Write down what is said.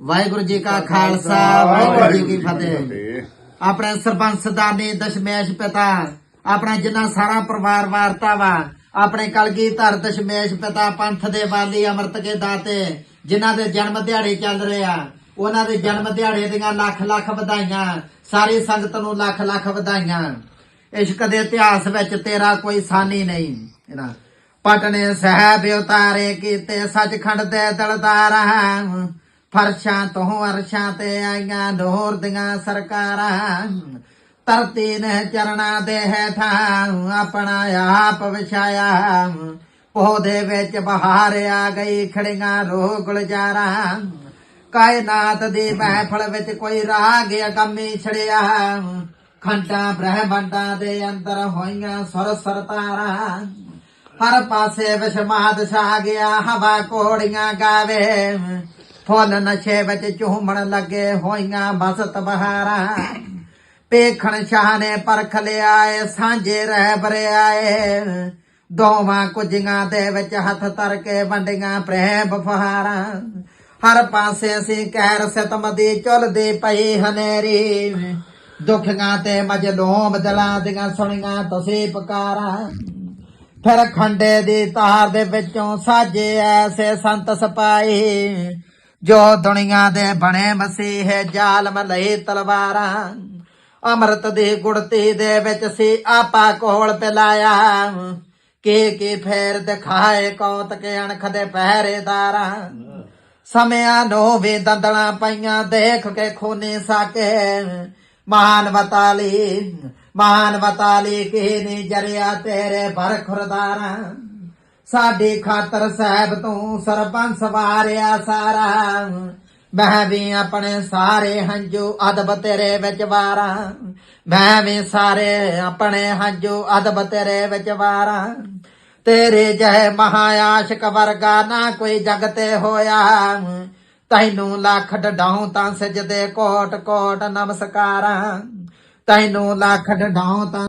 ਵਾਹਿਗੁਰੂ ਜੀ ਕਾ ਖਾਲਸਾ ਵਾਹਿਗੁਰੂ ਜੀ ਕੀ ਫਤਿਹ। ਆਪਣੇ ਸਰਪੰਚ ਸਰਦਾਰਨੀ ਦਸ਼ਮੇਸ਼ ਪਿਤਾ ਆਪਣਾ ਜਿੰਨਾ ਸਾਰਾ ਪਰਿਵਾਰ ਵਾਰਤਾ ਵਾ ਆਪਣੇ ਕਲਗੀਧਰ ਦਸ਼ਮੇਸ਼ ਪਿਤਾ ਪੰਥ ਦੇ ਵਾਲੀ ਅੰਮ੍ਰਿਤ ਕੇ ਦਾਤੇ ਜਿਨ੍ਹਾਂ ਦੇ ਜਨਮ ਦਿਹਾੜੇ ਚੱਲ ਰਹੇ ਆ ਉਹਨਾਂ ਦੇ ਜਨਮ ਦਿਹਾੜੇ ਦੀਆਂ ਲੱਖ ਲੱਖ ਵਧਾਈਆਂ ਸਾਰੀ ਸੰਗਤ ਨੂੰ ਲੱਖ ਲੱਖ ਵਧਾਈਆਂ। ਇਸ਼ਕ ਦੇ ਇਤਿਹਾਸ ਵਿੱਚ ਤੇਰਾ ਕੋਈ ਸਾਨੀ ਨਹੀਂ। ਇਹਨਾਂ ਪਟਨੇ ਸਾਹਿਬ ਉਤਾਰੇ ਕੀਤੇ ਸੱਚਖੰਡ ਦੇ ਦਲਦਾਰਾਂ ਫਰਸ਼ਾਂ ਤੋਂ ਅਰਸ਼ਾਂ ਤੇ ਆਈਆਂ ਨੂਰ ਦੀਆਂ ਸਰਕਾਰਾਂ। ਧਰਤੀ ਨੇ ਚਰਣਾ ਦੇ ਹੇਠਾਂ ਆਪਣਾ ਆਪ ਵਿਛਾਇਆ। ਪੌਦੇ ਵਿੱਚ ਬਹਾਰ ਆ ਗਈ ਖੜੀਆਂ ਰੋਹ ਗੁਲਜ਼ਾਰਾਂ। ਕਾਇਨਾਤ ਦੀ ਮਹਿਫਲ ਵਿੱਚ ਕੋਈ ਰਾਗ ਅਕੰਮੀ ਛੜਿਆ। ਖੰਡਾਂ ਬ੍ਰਹਮੰਡਾਂ ਦੇ ਅੰਦਰ ਹੋਈਆਂ ਸੁਰ ਸਰਤਾਰਾਂ। ਹਰ ਪਾਸੇ ਵਿਸ਼ਮਾਦ ਛਾ ਗਿਆ, ਹਵਾ ਕੋੜੀਆਂ ਗਾਵੇ। ਫੁੱਲ ਨਸ਼ੇ ਵਿੱਚ ਝੂਮਣ ਲੱਗੇ ਹੋਈਆਂ ਮਸਤ ਬਹਾਰਾਂ ਪੇਖਣ ਸ਼ਾਹ ਨੇ ਪਰਖ ਲਿਆ ਸਾਂਝੇ ਰਹਿ ਬਰਿਆਏ ਦੋਵਾਂ ਕੁਝੀਆਂ ਦੇ ਵਿੱਚ ਹੱਥ ਧਰ ਕੇ ਵੰਡੀਆਂ ਪ੍ਰੇਮ ਫਹਾਰਾਂ ਹਰ ਪਾਸੇ ਅਸੀਂ ਕਹਿਰ ਸਤਮ ਦੀ ਚੁੱਲਦੀ ਪਈ ਹਨੇਰੀ। ਦੁੱਖਾਂ ਤੇ ਮਜਲੂਮ ਦਿਲਾਂ ਦੀਆਂ ਸੁਣੀਆਂ ਤੁਸੀਂ ਪੁਕਾਰਾਂ। ਫਿਰ ਖੰਡੇ ਦੀ ਤਾਰ ਦੇ ਵਿੱਚੋਂ ਸਾਜੇ ਐਸੇ ਸੰਤ ਸਪਾਈ ਜੋ ਦੁਨੀਆ ਦੇ ਬਣੇ ਮਸੀਹ ਜ਼ਾਲਮ ਲਈ ਤਲਵਾਰਾਂ। ਅੰਮ੍ਰਿਤ ਦੀ ਗੁੜਤੀ ਦੇ ਵਿੱਚ ਸੀ ਆਪਾ ਕੋਲ ਪਿਲਾਇਆ। ਕੀ ਕੀ ਫੇਰ ਦਿਖਾਏ ਕੌਤਕ ਅਣਖ ਦੇ ਪਹਿਰੇਦਾਰਾਂ। ਸਮਿਆਂ ਨੂੰ ਵੀ ਦੰਦਲਾਂ ਪਈਆਂ, ਦੇਖ ਕੇ ਖੂਨੀ ਸਾਕੇ। ਮਹਾਨ ਵਤਾਲੀ ਮਹਾਨ ਵਤਾਲੀ, ਕੀ ਨੀ ਜਰਿਆ ਤੇਰੇ ਪਰ ਖੁਰਦਾਰਾਂ। ਸਾਡੀ ਖਾਤਰ ਸਾਹਿਬ ਤੂੰ ਸਰਪੰਚ ਵਾਰਿਆ ਸਾਰਾ। ਮੈਂ ਵੀ ਆਪਣੇ ਸਾਰੇ ਹੰਝੂ ਅਦਬ ਤੇਰੇ ਵਿੱਚ ਵਾਰਾਂ। ਮੈਂ ਵੀ ਸਾਰੇ ਆਪਣੇ ਹੰਝੂ ਅਦਬ ਤੇਰੇ ਵਿੱਚ ਵਾਰਾਂ। ਤੇਰੇ ਜੈ ਮਹਾਆਸ਼ਕ ਵਰਗਾ ਨਾ ਕੋਈ ਜਗ ਤੇ ਹੋਇਆ। ਤੈਨੂੰ ਲੱਖ ਡਡਾਉ ਤਾਂ ਸਜਦੇ ਕੋਟ ਕੋਟ ਨਮਸਕਾਰਾਂ। ਤੈਨੂੰ ਲੱਖ ਡਡਾਉ ਤਾਂ